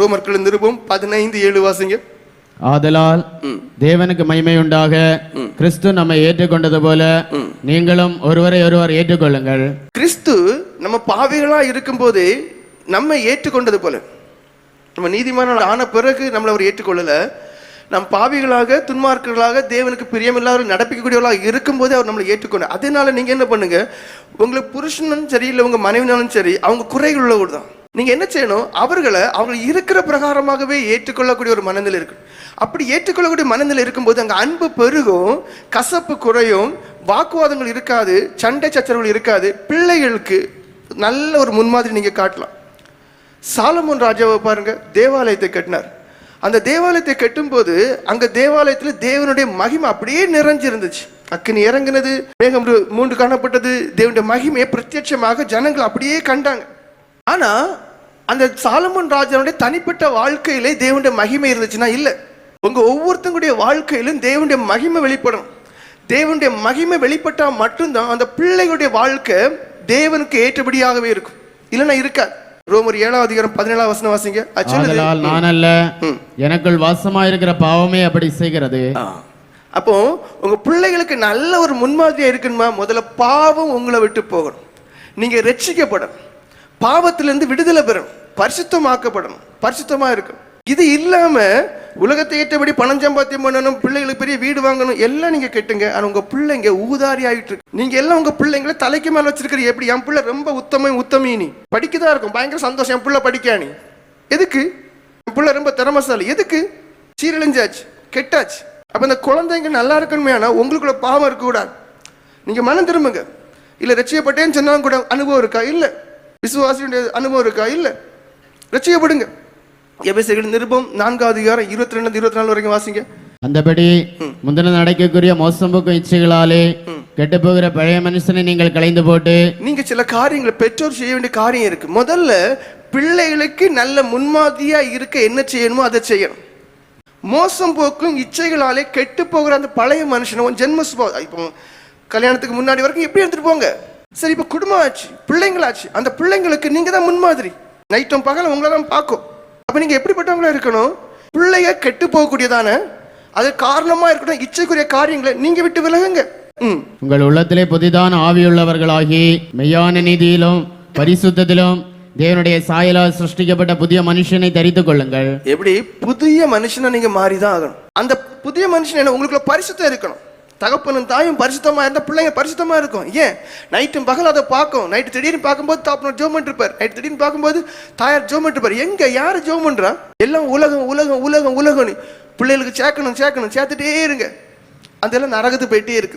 ரோமர்கள் நிருபம் பதினைந்து ஏழு வாசிங்க. ஆதலால் தேவனுக்கு மகிமை உண்டாக கிறிஸ்து நம்மை ஏற்றுக்கொண்டது போல நீங்களும் ஒருவரை ஒருவர் ஏற்றுக்கொள்ளுங்கள். கிறிஸ்து நம்ம பாவிகளா இருக்கும்போதே நம்ம ஏற்றுக்கொண்டது போல. நம்ம நீதிமான ஆன பிறகு நம்மளை அவர் ஏற்றுக்கொள்ளல. நம் பாவிகளாக துன்மார்க்கர்களாக தேவனுக்கு பிரியமில்லாத நடப்பிக்கக்கூடியவர்களாக இருக்கும்போதே அவர் நம்மளை ஏற்றுக்கொண்டார் அதனால நீங்க என்ன பண்ணுங்க? உங்களுக்கு புருஷனும் சரி இல்லை உங்க மனைவினாலும் சரி அவங்க குறைகள் உள்ளவர் தான் நீங்கள் என்ன செய்யணும்? அவர்களை அவங்க இருக்கிற பிரகாரமாகவே ஏற்றுக்கொள்ளக்கூடிய ஒரு மனநிலை இருக்கு. அப்படி ஏற்றுக்கொள்ளக்கூடிய மனநிலை இருக்கும்போது அங்கே அன்பு பெருகும் கசப்பு குறையும் வாக்குவாதங்கள் இருக்காது சண்டை சச்சரவுகள் இருக்காது பிள்ளைகளுக்கு நல்ல ஒரு முன்மாதிரி நீங்கள் காட்டலாம். சாலமோன் ராஜாவை பாருங்க தேவாலயத்தை கட்டினார். அந்த தேவாலயத்தை கட்டும்போது அங்க தேவாலயத்தில் தேவனுடைய மகிமை அப்படியே நிறைஞ்சிருந்துச்சு. அக்கினி இறங்கினது மேகம் மூன்று காணப்பட்டது தேவனுடைய மகிமையை பிரத்யட்சமாக ஜனங்கள் அப்படியே கண்டாங்க. ஆனால் அந்த சாலமோன் ராஜாவுடைய தனிப்பட்ட வாழ்க்கையிலே தேவனுடைய மகிமை இருந்துச்சுன்னா இல்ல. உங்க ஒவ்வொருத்தங்களுடைய வாழ்க்கையிலும் தேவனுடைய மகிமை வெளிப்படும். தேவனுடைய மகிமை வெளிப்பட்டா மட்டும்தான் அந்த பிள்ளைகளுடைய வாழ்க்கை தேவனுக்கு ஏற்றபடியாகவே இருக்கும். இல்லைன்னா இருக்காது. ரோமர் ஏழாம் அதிகாரம் பதினேழாம் வசனம் வாசிங்க. ஆதலால் நான் அல்ல எனக்குள் வாசமாயிருக்கிற பாவமே அப்படி செய்கிறது. அப்போ உங்க பிள்ளைகளுக்கு நல்ல ஒரு முன்மாதிரியா இருக்கணுமா? முதல்ல பாவம் உங்களை விட்டு போகணும். நீங்க ரட்சிக்கப்படணும். பாவத்திலிருந்து விடுதலை பெறணும். பரிசுத்தமாக்கப்படணும். பரிசுத்தமாக இருக்கணும் இது இல்லாமல் உலகத்தை ஏற்றபடி பணம் சம்பாத்தியம் பண்ணணும் பிள்ளைகளுக்கு பெரிய வீடு வாங்கணும் எல்லாம் நீங்கள் கெட்டுங்க. ஆனால் உங்கள் பிள்ளைங்க ஊதாரி ஆகிட்டு இருக்கு நீங்கள் எல்லாம் உங்கள் பிள்ளைங்களை தலைக்கு மேலே வச்சிருக்கிற எப்படி? என் பிள்ளை ரொம்ப உத்தம உத்தமினி. படிக்கதான் இருக்கும். பயங்கர சந்தோஷம். என் பிள்ளை படிக்கா நீ எதுக்கு? என் பிள்ளை ரொம்ப திறமசாலி. எதுக்கு? சீரழிஞ்சாச்சு. கெட்டாச்சு. அப்போ இந்த குழந்தைங்க நல்லா இருக்கணுமே ஆனால் உங்களுக்குள்ள பாவம் இருக்கக்கூடாது. நீங்கள் மனம் திரும்புங்க. இல்லை ரட்சியப்பட்டேன்னு சொன்னாலும் கூட அனுபவம் இருக்கா? இல்லை. விசுவாசியுடைய அனுபவம் இருக்கா? இல்லை. ரட்சியப்படுங்க எபேசியர்கள் நிருபம் நான்காவது அதிகாரம் இருபத்தி ரெண்டு இருபத்தி நாலு வரைக்கும் வாசிங்க. அந்தபடி முந்தின நடக்கக்கூடிய மோசம் போக்கும் இச்சைகளாலே கெட்டுப்போகிற பழைய மனுஷனை நீங்கள் களைந்து போட்டு நீங்க சில காரியங்களை பெற்றோர் செய்ய வேண்டிய காரியம் இருக்கு. முதல்ல பிள்ளைகளுக்கு நல்ல முன்மாதிரியா இருக்க என்ன செய்யணுமோ அதை செய்யணும். மோசம் போக்கும் இச்சைகளாலே கெட்டு போகிற அந்த பழைய மனுஷனை உன் ஜென்ம சுபாவம் இப்போ கல்யாணத்துக்கு முன்னாடி வரைக்கும் எப்படி எடுத்துட்டு போங்க? சரி இப்போ குடும்பம் ஆச்சு பிள்ளைங்களாச்சு. அந்த பிள்ளைங்களுக்கு நீங்க தான் முன்மாதிரி. நைட்டும் பகலும் உங்களை தான் பார்க்கும். அப்ப நீங்க எப்படிப்பட்டவங்களா இருக்கணும்? பிள்ளைய கெட்டு போகக்கூடியதான அது காரணமா இருக்கட்டும் இச்சைக்குரிய காரியங்களை நீங்க விட்டு விலகுங்க. ம். உங்கள் உள்ளத்திலே புதிதான ஆவியுள்ளவர்களாகி மெய்யான நீதியிலும் பரிசுத்தத்திலும் தேவனுடைய சாயலால் சிருஷ்டிக்கப்பட்ட புதிய மனுஷனை தரித்துக் கொள்ளுங்கள். எப்படி? புதிய மனுஷனை நீங்க மாறிதான் ஆகணும். அந்த புதிய மனுஷன் என்ன? உங்களுக்குள்ள பரிசுத்தம் இருக்கணும். தகப்பனும் தாயும் பரிசுத்தமாக இருந்தால் பிள்ளைங்க பரிசுத்தமாக இருக்கும். ஏன்? நைட்டும் பகல் அதை பார்க்கும். நைட்டு திடீர்னு பார்க்கும்போது தாப்பனர் ஜோமெண்ட் இருப்பார் நைட்டு திடீர்னு பார்க்கும்போது தாயார் ஜோமெண்ட் இருப்பார் எங்கே யார் ஜோம் எல்லாம் உலகம் உலகம் உலகம் உலகம்னு. பிள்ளைகளுக்கு சேர்க்கணும் சேர்க்கணும் சேர்த்துட்டே இருங்க. அதெல்லாம் நரகத்து போயிட்டே இருக்கு.